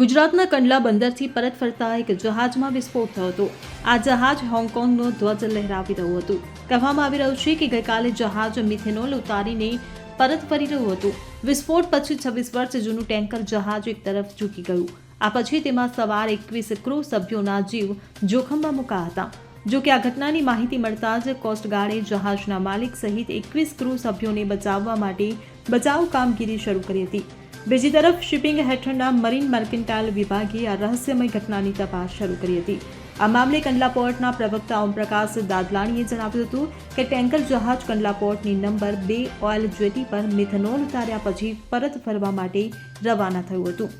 ગુજરાતના કંડલા બંદરથી પરત ફરતા એક જહાજમાં વિસ્ફોટ થયો હતો. આ જહાજ હોંગકોંગનો ધ્વજ લહેરાવી રહ્યું હતું. કહેવામાં આવી રહ્યું છે કે ગઈકાલે જહાજ મિથેનોલ ઉતારીને પરત ફરી રહ્યું હતું. વિસ્ફોટ પછી છવ્વીસ વર્ષ જૂનું ટેન્કર જહાજ એક તરફ ઝૂકી ગયું. આ પછી તેમાં સવાર એકવીસ ક્રૂ સભ્યોના જીવ જોખમમાં મુકાયા હતા. જો કે આ ઘટનાની માહિતી મળતા જ કોસ્ટગાર્ડે જહાજના માલિક સહિત એકવીસ ક્રૂ સભ્યોને બચાવવા માટે બચાવ કામગીરી શરૂ કરી હતી. બીજી તરફ શિપિંગ હેઠળના મરીન મર્કેન્ટાઇલ વિભાગે આ રહસ્યમય ઘટનાની તપાસ શરૂ કરી હતી. આ મામલે કંડલા પોર્ટના પ્રવક્તા ઓમપ્રકાશ દાદલાણીએ જણાવ્યું હતું કે ટેન્કર જહાજ કંડલા પોર્ટની નંબર બે ઓઇલ જેટી પર મિથેનોલ ઉતાર્યા પછી પરત ફરવા માટે રવાના થયું હતું.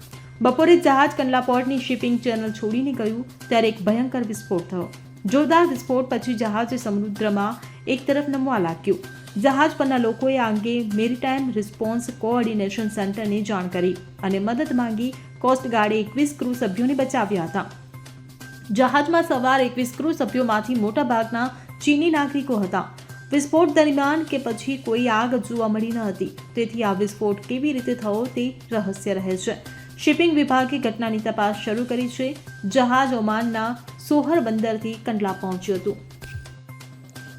બપોરે જહાજ કંડલા પોર્ટની શિપિંગ ચેનલ છોડીને ગયું ત્યારે એક ભયંકર વિસ્ફોટ થયો. જોરદાર વિસ્ફોટ પછી જહાજ સમુદ્રમાં એક તરફ નમવા લાગ્યું. જહાજ પરના લોકોએ આ અંગે મેરીટાઈમ રિસ્પોન્સ કોઓર્ડિનેશન સેન્ટરને જાણ કરી અને મદદ માંગી કોસ્ટગાર્ડે એકવીસ ક્રૂ સભ્યોને બચાવ્યા હતા. જહાજમાં સવાર એકવીસ ક્રૂ સભ્યોમાંથી મોટાભાગના ચીની નાગરિકો હતા. વિસ્ફોટ દરમિયાન કે પછી કોઈ આગ જોવા મળી ન હતી. તેથી આ વિસ્ફોટ કેવી રીતે થયો તે રહસ્ય રહે છે. શિપિંગ વિભાગે ઘટનાની તપાસ શરૂ કરી છે. જહાજ ઓમાનના સોહર બંદરથી કંડલા પહોંચ્યું હતું.